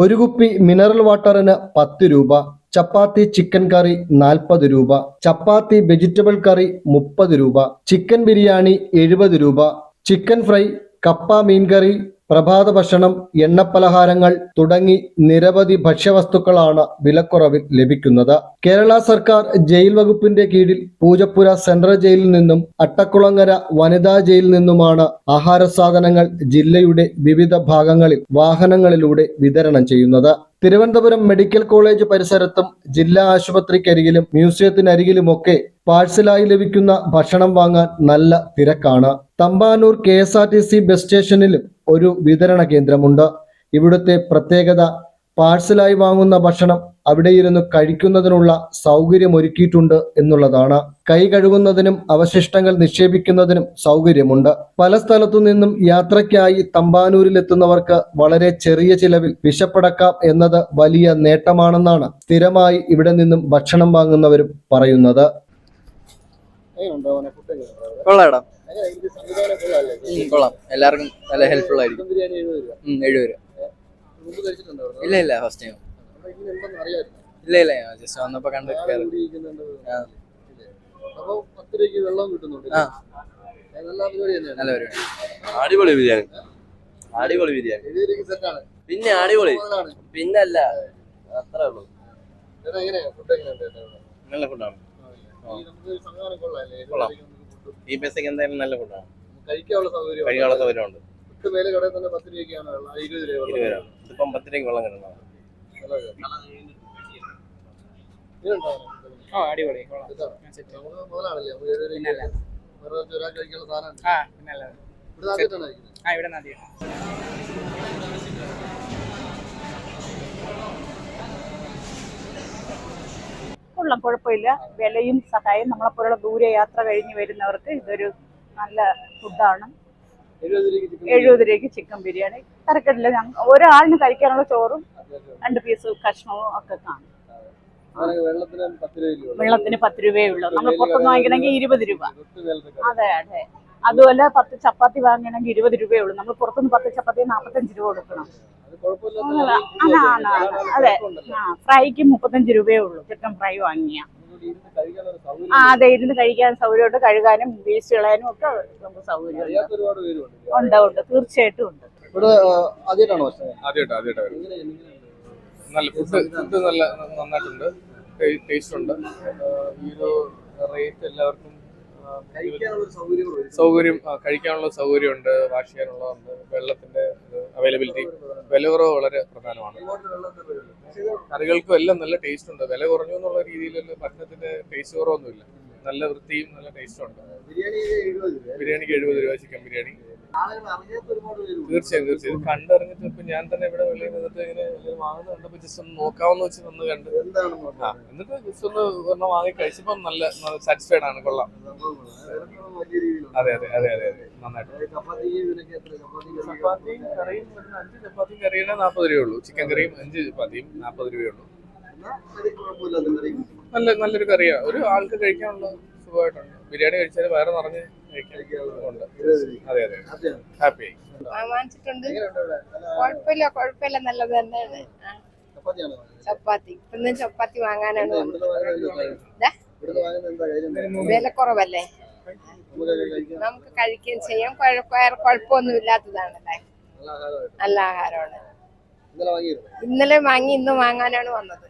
ഒരു കുപ്പി മിനറൽ വാട്ടറിന് പത്ത് രൂപ ചപ്പാത്തി ചിക്കൻ കറി നാൽപ്പത് രൂപ ചപ്പാത്തി വെജിറ്റബിൾ കറി മുപ്പത് രൂപ ചിക്കൻ ബിരിയാണി എഴുപത് രൂപ ചിക്കൻ ഫ്രൈ കപ്പ മീൻകറി പ്രഭാത ഭക്ഷണം എണ്ണപ്പലഹാരങ്ങൾ തുടങ്ങി നിരവധി ഭക്ഷ്യവസ്തുക്കളാണ് വിലക്കുറവിൽ ലഭിക്കുന്നത്. കേരള സർക്കാർ ജയിൽ വകുപ്പിന്റെ കീഴിൽ പൂജപ്പുര സെൻട്രൽ ജയിലിൽ നിന്നും അട്ടക്കുളങ്ങര വനിതാ ജയിലിൽ നിന്നുമാണ് ആഹാര സാധനങ്ങൾ ജില്ലയുടെ വിവിധ ഭാഗങ്ങളിൽ വാഹനങ്ങളിലൂടെ വിതരണം ചെയ്യുന്നത്. തിരുവനന്തപുരം മെഡിക്കൽ കോളേജ് പരിസരത്തും ജില്ലാ ആശുപത്രിക്കരികിലും മ്യൂസിയത്തിനരികിലുമൊക്കെ പാഴ്സലായി ലഭിക്കുന്ന ഭക്ഷണം വാങ്ങാൻ നല്ല തിരക്കാണ്. തമ്പാനൂർ കെ ബസ് സ്റ്റേഷനിലും ഒരു വിതരണ കേന്ദ്രമുണ്ട്. ഇവിടുത്തെ പ്രത്യേകത പാഴ്സലായി വാങ്ങുന്ന ഭക്ഷണം അവിടെ ഇരുന്ന് കഴിക്കുന്നതിനുള്ള സൗകര്യമൊരുക്കിയിട്ടുണ്ട് എന്നുള്ളതാണ്. കൈ കഴുകുന്നതിനും അവശിഷ്ടങ്ങൾ നിക്ഷേപിക്കുന്നതിനും സൗകര്യമുണ്ട്. പല സ്ഥലത്തു നിന്നും യാത്രയ്ക്കായി തമ്പാനൂരിലെത്തുന്നവർക്ക് വളരെ ചെറിയ ചിലവിൽ വിശപ്പടക്കാം എന്നത് വലിയ നേട്ടമാണെന്നാണ് സ്ഥിരമായി ഇവിടെ നിന്നും ഭക്ഷണം വാങ്ങുന്നവരും പറയുന്നത്. കൊള്ളാടാ. ഉം, കൊള്ളാം. എല്ലാവർക്കും നല്ല ഹെൽപ്ഫുൾ ആയിരിക്കും എഴുപത് രൂപ. ഇല്ല ഇല്ല ഫസ്റ്റ് ടൈം ഇല്ല ഇല്ല ജസ്റ്റ് വന്നപ്പോ കണ്ട് അടിപൊളി ബിരിയാണി. അടിപൊളി ബിരിയാണി. പിന്നെ അടിപൊളി. പിന്നല്ല അത്രേ ഉള്ളൂ. നല്ല ഫുഡാണ്. ഈ പൈസക്ക് എന്തായാലും നല്ല ഫുഡാണ് കഴിക്കാനുള്ള സൗകര്യം കഴിക്കാനുള്ള സൗകര്യമുണ്ട്. മേലെ കടയിൽ തന്നെ പത്ത് രൂപയ്ക്കാണ് ഇരുപത് രൂപ ഇരുപത് രൂപ. ഇതിപ്പം പത്ത് രൂപയ്ക്ക് വെള്ളം കിട്ടണം ഓ അടിപൊളി. കൊള്ളാം. നമുക്ക് മുതലാണല്ലേ നമുക്ക് ഏഴ് രൂപയ്ക്ക് പിന്നല്ല. വെറുതെ വെച്ച് ഒരാൾക്ക് കഴിക്കാനുള്ള സാധനം ആ പിന്നല്ല. ഇവിടെ ആദ്യമായിട്ടാണ് കഴിക്കുന്നത്? ആ ഇവിടെ നദി കൊള്ളാം കുഴപ്പമില്ല. വിലയും സഹായം നമ്മളെപ്പോലുള്ള ദൂരെ യാത്ര കഴിഞ്ഞ് വരുന്നവർക്ക് ഇതൊരു നല്ല ഫുഡാണ് എഴുപത് രൂപയ്ക്ക് ചിക്കൻ ബിരിയാണി. തിരക്കിടില്ല. ഞങ്ങൾ ഒരാളിന് കഴിക്കാനുള്ള ചോറും രണ്ട് പീസ് കഷ്ണവും ഒക്കെ കാണും. വെള്ളത്തിന് പത്ത് രൂപയേ ഉള്ളൂ. നമ്മൾ പുറത്തുനിന്ന് വാങ്ങിക്കണമെങ്കിൽ ഇരുപത് രൂപ. അതെ അതെ അതുപോലെ പത്ത് ചപ്പാത്തി വാങ്ങണമെങ്കിൽ ഇരുപത് രൂപയേ ഉള്ളൂ. നമ്മൾ പുറത്തുനിന്ന് പത്ത് ചപ്പാത്തി നാൽപ്പത്തഞ്ച് രൂപ കൊടുക്കണം. അതെ ആ ഫ്രൈക്ക് മുപ്പത്തഞ്ച് രൂപയേ ഉള്ളൂ. ചിക്കൻ ഫ്രൈ വാങ്ങിയ കഴിക്കാനുള്ള സൗകര്യം ആ അതെ ഇരുന്ന് കഴിക്കാൻ സൗകര്യമുണ്ട്. കഴുകാനും വേസ്റ്റ് കളയാനും ഒക്കെ നമുക്ക് പേരുണ്ട്. ഉണ്ട് ഉണ്ട്. തീർച്ചയായിട്ടും ഉണ്ട്. ഇവിടെ ആദ്യമായിട്ടാണോ ആദ്യമായിട്ട് എങ്ങനെ എങ്ങനെയാണ് നല്ല ഫുഡ് ഫുഡ് നല്ല നന്നായിട്ടുണ്ട്. ടേസ്റ്റ് ഉണ്ട്. ഈ ഒരു റേറ്റ് എല്ലാവർക്കും കഴിക്കാനുള്ള സൗകര്യം. സൗകര്യം കഴിക്കാനുള്ള സൗകര്യമുണ്ട്. വാഷ് ചെയ്യാനുള്ളതുണ്ട്. വെള്ളത്തിന്റെ അവൈലബിലിറ്റി വില കുറവ് വളരെ പ്രധാനമാണ്. കറികൾക്കും എല്ലാം നല്ല ടേസ്റ്റ് ഉണ്ട്. വില കുറഞ്ഞു എന്നുള്ള രീതിയിലുള്ള ഭക്ഷണത്തിന്റെ ടേസ്റ്റ് കുറവൊന്നുമില്ല. നല്ല വൃത്തിയും നല്ല ടേസ്റ്റും ഉണ്ട്. ബിരിയാണിക്ക് എഴുപത് രൂപ ചിക്കൻ ബിരിയാണി. തീർച്ചയായും തീർച്ചയായും. ഇത് കണ്ടറിഞ്ഞിട്ട് ഇപ്പൊ ഞാൻ തന്നെ ഇവിടെ വെളിയിൽ നിന്നിട്ട് ഇങ്ങനെ എല്ലാവരും വാങ്ങുന്നത് കണ്ടപ്പോ ജസ്റ്റ് ഒന്ന് നോക്കാമെന്ന് വെച്ച് നിന്ന് കണ്ട്. ആ എന്നിട്ട് ജസ്റ്റ് ഒന്ന് ഒരെണ്ണം വാങ്ങി കഴിച്ചപ്പോ നല്ല സാറ്റിസ്ഫൈഡ് ആണ്. കൊള്ളാം. അതെ അതെ അതെ അതെ അതെ നന്നായിട്ട്. ചപ്പാത്തിയും കറിയും അഞ്ച് ചപ്പാത്തിയും കറിയുടെ നാൽപ്പത് രൂപയേ ഉള്ളൂ. ചിക്കൻ കറിയും അഞ്ച് ചപ്പാത്തിയും നാൽപ്പത് രൂപയേ ഉള്ളൂ. എന്നാ കറി. നല്ല നല്ലൊരു കറിയാ. ഒരു ആൾക്ക് കഴിക്കാനുള്ള സുഖമായിട്ടുണ്ട്. ബിരിയാണി കഴിച്ചാൽ വേറെ നിറഞ്ഞ് കഴിക്കാനുണ്ട് അതെ അതെ. ഹാപ്പി വാങ്ങിച്ചിട്ടുണ്ട്. കുഴപ്പമില്ല കുഴപ്പമില്ല. നല്ലത് തന്നെയാണ്? ചപ്പാത്തി. ഇന്ന് ചപ്പാത്തി വാങ്ങാനാണ്? വില കുറവല്ലേ? നമുക്ക് കഴിക്കുകയും ചെയ്യാം. കുഴപ്പമൊന്നും ഇല്ലാത്തതാണല്ലേ? നല്ല ആഹാരമാണ്. ഇന്നലെ വാങ്ങി ഇന്ന് വാങ്ങാനാണ് വന്നത്.